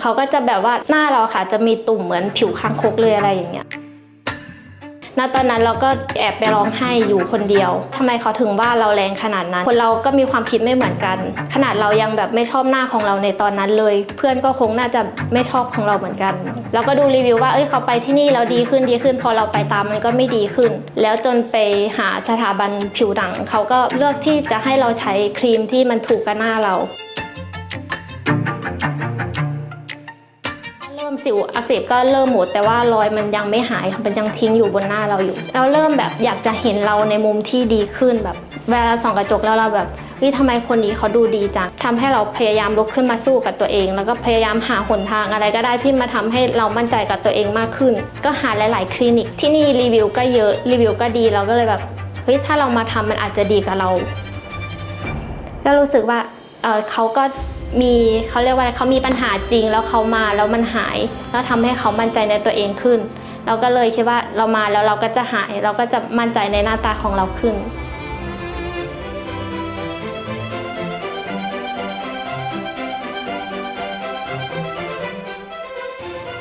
เขาก็จะแบบว่าหน้าเราค่ะจะมีตุ่มเหมือนผิวคางคกเลยอะไรอย่างเงี้ยณตอนนั้นเราก็แอบไปร้องไห้อยู่คนเดียวทำไมเขาถึงว่าเราแรงขนาดนั้น คนเราก็มีความคิดไม่เหมือนกัน ขนาดเรายังแบบไม่ชอบหน้าของเราในตอนนั้นเลย เพื่อนก็คงน่าจะไม่ชอบของเราเหมือนกัน แล้วก็ดูรีวิวว่าเอ้ยเขาไปที่นี่แล้วดีขึ้นดีขึ้น พอเราไปตามมันก็ไม่ดีขึ้น แล้วจนไปหาสถาบันผิวหนังเขาก็เลือกที่จะให้เราใช้ครีมที่มันถูกกับหน้าเรา เริ่มสิวอักเสบก็เริ่มหมด แต่ว่ารอยมันยังไม่หายค่ะมันยังทิ้งอยู่บนหน้าเราอยู่เราเริ่มแบบอยากจะเห็นเราในมุมที่ดีขึ้นแบบ เวลาส่องกระจกแล้วเราแบบเฮ้ยทำไมคนนี้เขาดูดีจังทำให้เราพยายามลุกขึ้นมาสู้กับตัวเอง แล้วก็พยายามหาหนทางอะไรก็ได้ที่มาทำให้เรามั่นใจกับตัวเองมากขึ้น ก็หาหลาย ๆ คลินิก ที่นี่รีวิวก็เยอะรีวิวก็ดีเราก็เลยแบบเฮ้ยถ้าเรามาทำมันอาจจะดีกับเราก็รู้สึกว่าเออเขาก็ มีเขาเรียกว่าเขามีปัญหาจริงแล้วเขามาแล้วมันหาย แล้วทำให้เขามั่นใจในตัวเองขึ้น เราก็เลยคิดว่าเรามาแล้วเราก็จะหาย เราก็จะมั่นใจในหน้าตาของเราขึ้น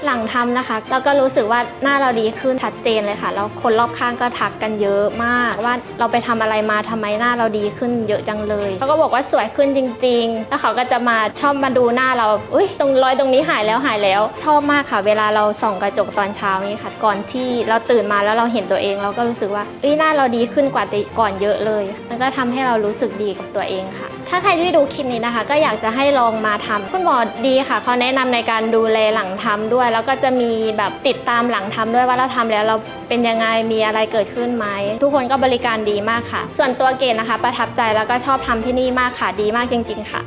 หลังทำนะคะเราก็รู้สึกว่าหน้าเราดีขึ้นชัดเจนเลยค่ะ แล้วคนรอบข้างก็ทักกันเยอะมาก ว่าเราไปทำอะไรมาทำไมหน้าเราดีขึ้นเยอะจังเลยเขาก็บอกว่าสวยขึ้นจริง ๆ แล้วเขาก็จะมาชอบมาดูหน้าเรา อุ้ยตรงรอยตรงนี้หายแล้วหายแล้ว ชอบมากค่ะ เวลาเราส่องกระจกตอนเช้านี่ค่ะ ก่อนที่เราตื่นมาแล้วเราเห็นตัวเอง เราก็รู้สึกว่าเอ้ยหน้าเราดีขึ้นกว่าแต่ก่อนเยอะเลย มันก็ทำให้เรารู้สึกดีกับตัวเองค่ะ ถ้าใครที่ดูคลิปนี้นะคะ ก็อยากจะให้ลองมาทำคุณหมอดีค่ะเขาแนะนำในการดูแลหลังทำด้วย แล้วก็จะมีแบบติดตามหลังทำด้วยว่าเราทำแล้วเราเป็นยังไงมีอะไรเกิดขึ้นไหมทุกคนก็บริการดีมากค่ะ ส่วนตัวเกณฑ์นะคะ ประทับใจแล้วก็ชอบทำที่นี่มากค่ะดีมากจริง ๆ ค่ะ